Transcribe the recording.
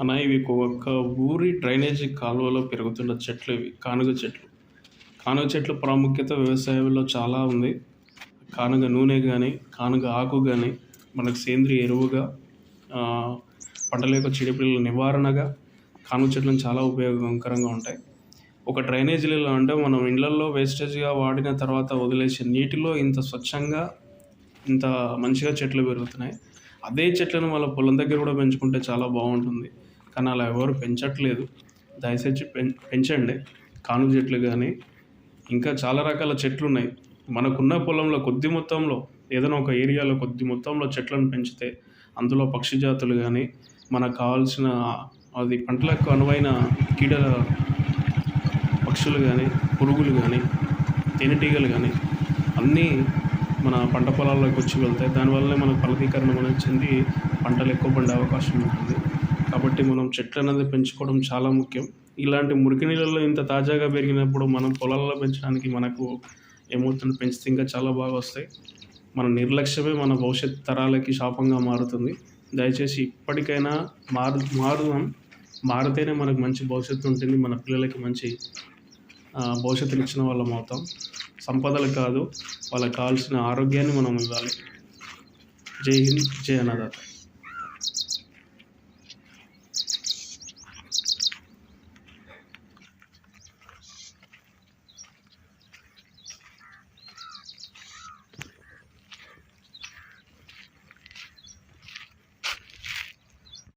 అన్న ఇవి ఒక ఊరి డ్రైనేజీ కాలువలో పెరుగుతున్న చెట్లు ఇవి. కానుగ చెట్లు. కానుగ చెట్ల ప్రాముఖ్యత వ్యవసాయంలో చాలా ఉంది. కానుగ నూనె కానీ కానుగ ఆకు కానీ మనకు సేంద్రియ ఎరువుగా పంటల యొక్క చీడపీడల నివారణగా కానుగ చెట్లను చాలా ఉపయోగకరంగా ఉంటాయి. ఒక డ్రైనేజీలలో అంటే మనం ఇండ్లల్లో వేస్టేజ్గా వాడిన తర్వాత వదిలేసే నీటిలో ఇంత స్వచ్ఛంగా ఇంత మంచిగా చెట్లు పెరుగుతున్నాయి. అదే చెట్లను వాళ్ళ పొలం దగ్గర కూడా పెంచుకుంటే చాలా బాగుంటుంది. కానీ అలా ఎవరు పెంచట్లేదు. దయచేసి పెం పెంచండి. కానుగ చెట్లు కానీ ఇంకా చాలా రకాల చెట్లు ఉన్నాయి మనకున్న పొలంలో కొద్ది మొత్తంలో ఏదైనా ఒక ఏరియాలో కొద్ది మొత్తంలో చెట్లను పెంచితే అందులో పక్షి జాతులు కానీ మనకు కావాల్సిన అది పంటలకు అనువైన కీడ పక్షులు కానీ పురుగులు కానీ తేనెటీగలు కానీ అన్నీ మన పంట పొలాల్లోకి వచ్చి వెళ్తాయి దానివల్లనే మనకు ఫలదీకరణ అనేది చెంది పంటలు ఎక్కువ పండే అవకాశం ఉంటుంది. కాబట్టి మనం చెట్లు అనేది పెంచుకోవడం చాలా ముఖ్యం. ఇలాంటి మురికి నీళ్ళల్లో ఇంత తాజాగా పెరిగినప్పుడు మనం పొలాల్లో పెంచడానికి మనకు ఏమవుతుంది? పెంచితే ఇంకా చాలా బాగా వస్తాయి. మన నిర్లక్ష్యమే మన భవిష్యత్ తరాలకి శాపంగా మారుతుంది. దయచేసి ఇప్పటికైనా మారు మారుదాం. మారితేనే మనకు మంచి భవిష్యత్తు ఉంటుంది. మన పిల్లలకి మంచి భవిష్యత్తుని ఇచ్చిన వాళ్ళం అవుతాం సంపదలు కాదు వాళ్ళకి కావాల్సిన ఆరోగ్యాన్ని మనం ఇవ్వాలి. జై హింద్ జై అన్నదాత.